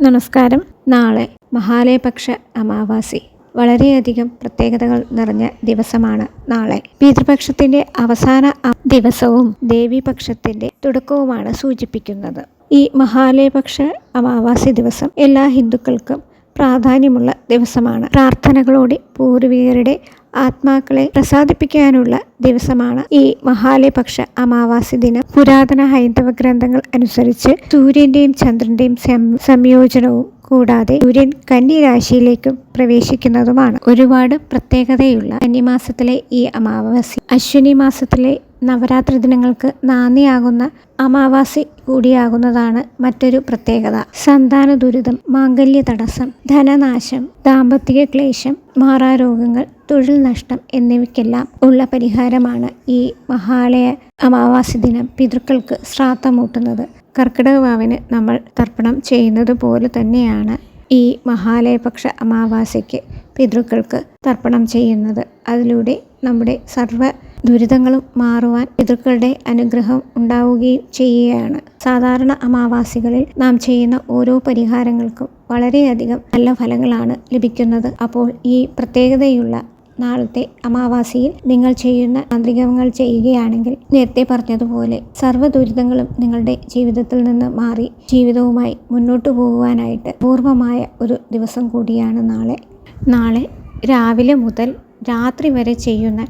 നമസ്കാരം. നാളെ മഹാലയപക്ഷ അമാവാസി. വളരെയധികം പ്രത്യേകതകൾ നിറഞ്ഞ ദിവസമാണ് നാളെ. പിതൃപക്ഷത്തിന്റെ അവസാന ദിവസവും ദേവീപക്ഷത്തിന്റെ തുടക്കവുമാണ് സൂചിപ്പിക്കുന്നത്. ഈ മഹാലയപക്ഷ അമാവാസി ദിവസം എല്ലാ ഹിന്ദുക്കൾക്കും പ്രാധാന്യമുള്ള ദിവസമാണ്. പ്രാർത്ഥനകളോടെ പൂർവികരുടെ ആത്മാക്കളെ പ്രസാദിപ്പിക്കാനുള്ള ദിവസമാണ് ഈ മഹാലയപക്ഷ അമാവാസി ദിനം. പുരാതന ഹൈന്ദവ ഗ്രന്ഥങ്ങൾ അനുസരിച്ച് സൂര്യന്റെയും ചന്ദ്രന്റെയും സംയോജനവും കൂടാതെ സൂര്യൻ കന്നി രാശിയിലേക്കും പ്രവേശിക്കുന്നതുമാണ്. ഒരുപാട് പ്രത്യേകതയുള്ള കന്നിമാസത്തിലെ ഈ അമാവാസി. അശ്വിനി മാസത്തിലെ നവരാത്രി ദിനങ്ങൾക്ക് നാന്ദിയാകുന്ന അമാവാസി കൂടിയാകുന്നതാണ് മറ്റൊരു പ്രത്യേകത. സന്താന ദുരിതം മാംഗല്യ തടസ്സം ധനനാശം ദാമ്പത്യ ക്ലേശം മാറാരോഗങ്ങൾ തൊഴിൽ നഷ്ടം എന്നിവയ്ക്കെല്ലാം ഉള്ള പരിഹാരമാണ് ഈ മഹാലയ അമാവാസി ദിനം പിതൃക്കൾക്ക് ശ്രാദ്ധമൂട്ടുന്നത്. കർക്കിടക വാവിന് നമ്മൾ തർപ്പണം ചെയ്യുന്നത് പോലെ തന്നെയാണ് ഈ മഹാലയപക്ഷ അമാവാസിക്ക് പിതൃക്കൾക്ക് തർപ്പണം ചെയ്യുന്നത്. അതിലൂടെ നമ്മുടെ സർവ ദുരിതങ്ങളും മാറുവാൻ പിതൃക്കളുടെ അനുഗ്രഹം ഉണ്ടാവുകയും ചെയ്യുകയാണ്. സാധാരണ അമാവാസികളിൽ നാം ചെയ്യുന്ന ഓരോ പരിഹാരങ്ങൾക്കും വളരെയധികം നല്ല ഫലങ്ങളാണ് ലഭിക്കുന്നത്. അപ്പോൾ ഈ പ്രത്യേകതയുള്ള നാളത്തെ അമാവാസിയിൽ നിങ്ങൾ ചെയ്യുന്ന മാന്ത്രികങ്ങൾ ചെയ്യുകയാണെങ്കിൽ നേരത്തെ പറഞ്ഞതുപോലെ സർവ ദുരിതങ്ങളും നിങ്ങളുടെ ജീവിതത്തിൽ നിന്ന് മാറി ജീവിതവുമായി മുന്നോട്ടു പോകുവാനായിട്ട് പൂർവമായ ഒരു ദിവസം കൂടിയാണ് നാളെ. നാളെ രാവിലെ മുതൽ രാത്രി വരെ ചെയ്യുന്ന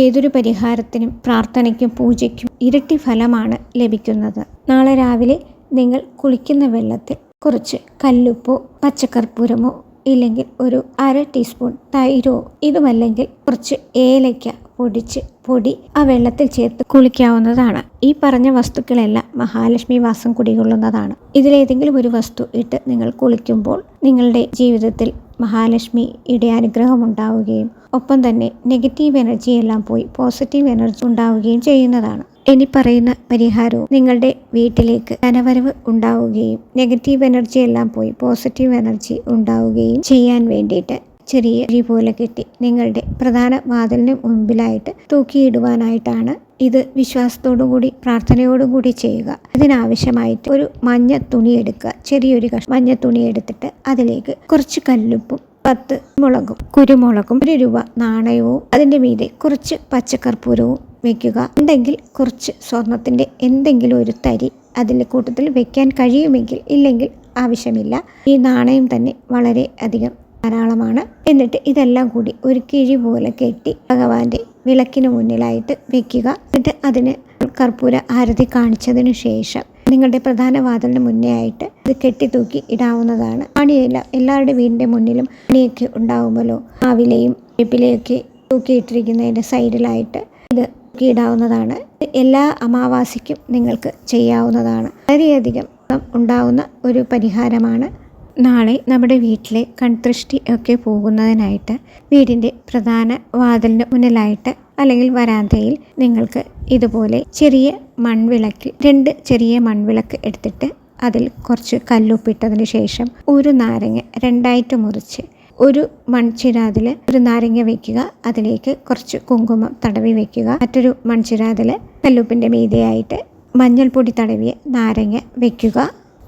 ഏതൊരു പരിഹാരത്തിനും പ്രാർത്ഥനയ്ക്കും പൂജയ്ക്കും ഇരട്ടി ഫലമാണ് ലഭിക്കുന്നത്. നാളെ രാവിലെ നിങ്ങൾ കുളിക്കുന്ന വെള്ളത്തിൽ കുറച്ച് കല്ലുപ്പോ പച്ചക്കർപ്പൂരമോ ഇല്ലെങ്കിൽ ഒരു അര ടീസ്പൂൺ തൈരോ ഇതുമല്ലെങ്കിൽ കുറച്ച് ഏലയ്ക്ക പൊടിച്ച് പൊടി ആ വെള്ളത്തിൽ ചേർത്ത് കുളിക്കാവുന്നതാണ്. ഈ പറഞ്ഞ വസ്തുക്കളെല്ലാം മഹാലക്ഷ്മി വാസം കുടികൊള്ളുന്നതാണ്. ഇതിലേതെങ്കിലും ഒരു വസ്തു ഇട്ട് നിങ്ങൾ കുളിക്കുമ്പോൾ നിങ്ങളുടെ ജീവിതത്തിൽ മഹാലക്ഷ്മിയുടെ അനുഗ്രഹം ഉണ്ടാവുകയും ഒപ്പം തന്നെ നെഗറ്റീവ് എനർജി എല്ലാം പോയി പോസിറ്റീവ് എനർജി ഉണ്ടാവുകയും ചെയ്യുന്നതാണ്. ഇനി പറയുന്ന പരിഹാരവും നിങ്ങളുടെ വീട്ടിലേക്ക് ധനവരവ് ഉണ്ടാവുകയും നെഗറ്റീവ് എനർജി എല്ലാം പോയി പോസിറ്റീവ് എനർജി ഉണ്ടാവുകയും ചെയ്യാൻ വേണ്ടിയിട്ട് ചെറിയ അരി പോലെ കെട്ടി നിങ്ങളുടെ പ്രധാന വാതിലിന് മുൻപിലായിട്ട് തൂക്കിയിടുവാനായിട്ടാണ് ഇത് വിശ്വാസത്തോടു കൂടി പ്രാർത്ഥനയോടും കൂടി ചെയ്യുക. ഇതിനാവശ്യമായിട്ട് ഒരു മഞ്ഞ തുണി എടുക്കുക. ചെറിയൊരു കഷ് മഞ്ഞ തുണി എടുത്തിട്ട് അതിലേക്ക് കുറച്ച് കല്ലുപ്പും പത്ത് മുളകും കുരുമുളകും ഒരു രൂപ നാണയവും അതിന്റെ മീതെ കുറച്ച് പച്ചക്കർപ്പൂരവും വെക്കുക. ഉണ്ടെങ്കിൽ കുറച്ച് സ്വർണത്തിന്റെ എന്തെങ്കിലും ഒരു തരി അതിന്റെ കൂട്ടത്തിൽ വെക്കാൻ കഴിയുമെങ്കിൽ ഇല്ലെങ്കിൽ ആവശ്യമില്ല. ഈ നാണയം തന്നെ വളരെ അധികം ധാരാളമാണ്. എന്നിട്ട് ഇതെല്ലാം കൂടി ഒരു കിഴി പോലെ കെട്ടി ഭഗവാന്റെ വിളക്കിന് മുന്നിലായിട്ട് വെക്കുക. എന്നിട്ട് അതിന് കർപ്പൂര ആരതി കാണിച്ചതിന് ശേഷം നിങ്ങളുടെ പ്രധാന വാതിലിന് മുന്നേ ആയിട്ട് ഇത് കെട്ടിത്തൂക്കി ഇടാവുന്നതാണ്. മണിയില എല്ലാവരുടെ വീടിന്റെ മുന്നിലും പണിയൊക്കെ ഉണ്ടാവുമല്ലോ. ആവിലയും വേപ്പിലയൊക്കെ തൂക്കിയിട്ടിരിക്കുന്നതിന്റെ സൈഡിലായിട്ട് ഇത് ഇടാവുന്നതാണ്. എല്ലാ അമാവാസിക്കും നിങ്ങൾക്ക് ചെയ്യാവുന്നതാണ്. വളരെയധികം ഉണ്ടാവുന്ന ഒരു പരിഹാരമാണ് നാളെ നമ്മുടെ വീട്ടിലെ കൺദൃഷ്ടി ഒക്കെ പോകുന്നതിനായിട്ട് വീടിന്റെ പ്രധാന വാതിലിന് മുന്നിലായിട്ട് അല്ലെങ്കിൽ വരാന്തയിൽ നിങ്ങൾക്ക് ഇതുപോലെ ചെറിയ മൺവിളക്കിൽ രണ്ട് ചെറിയ മൺവിളക്ക് എടുത്തിട്ട് അതിൽ കുറച്ച് കല്ലുപ്പിട്ടതിന് ശേഷം ഒരു നാരങ്ങ രണ്ടായിട്ട് മുറിച്ച് ഒരു മൺചിരാതിൽ ഒരു നാരങ്ങ വെക്കുക അതിലേക്ക് കുറച്ച് കുങ്കുമം തടവി വെക്കുക മറ്റൊരു മൺചിരാതിൽ കല്ലുപ്പിന്റെ മീതയായിട്ട് മഞ്ഞൾപ്പൊടി തടവിയ നാരങ്ങ വെക്കുക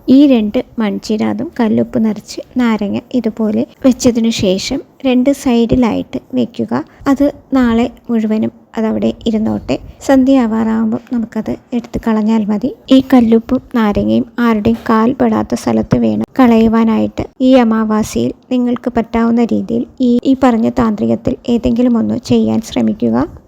ഈ രണ്ട് മൺചിരാതും കല്ലുപ്പ് നിറച്ച് നാരങ്ങ ഇതുപോലെ വെച്ചതിനു ശേഷം രണ്ട് സൈഡിലായിട്ട് വെക്കുക. അത് നാളെ മുഴുവനും അതവിടെ ഇരുന്നോട്ടെ. സന്ധ്യ നമുക്കത് എടുത്ത് കളഞ്ഞാൽ മതി. ഈ കല്ലുപ്പും നാരങ്ങയും ആരുടെയും കാൽ പെടാത്ത സ്ഥലത്ത് വേണം കളയുവാനായിട്ട്. ഈ അമാവാസിയിൽ നിങ്ങൾക്ക് പറ്റാവുന്ന രീതിയിൽ ഈ ഈ പറഞ്ഞ താന്ത്രികത്തിൽ ഏതെങ്കിലും ഒന്ന് ചെയ്യാൻ ശ്രമിക്കുക.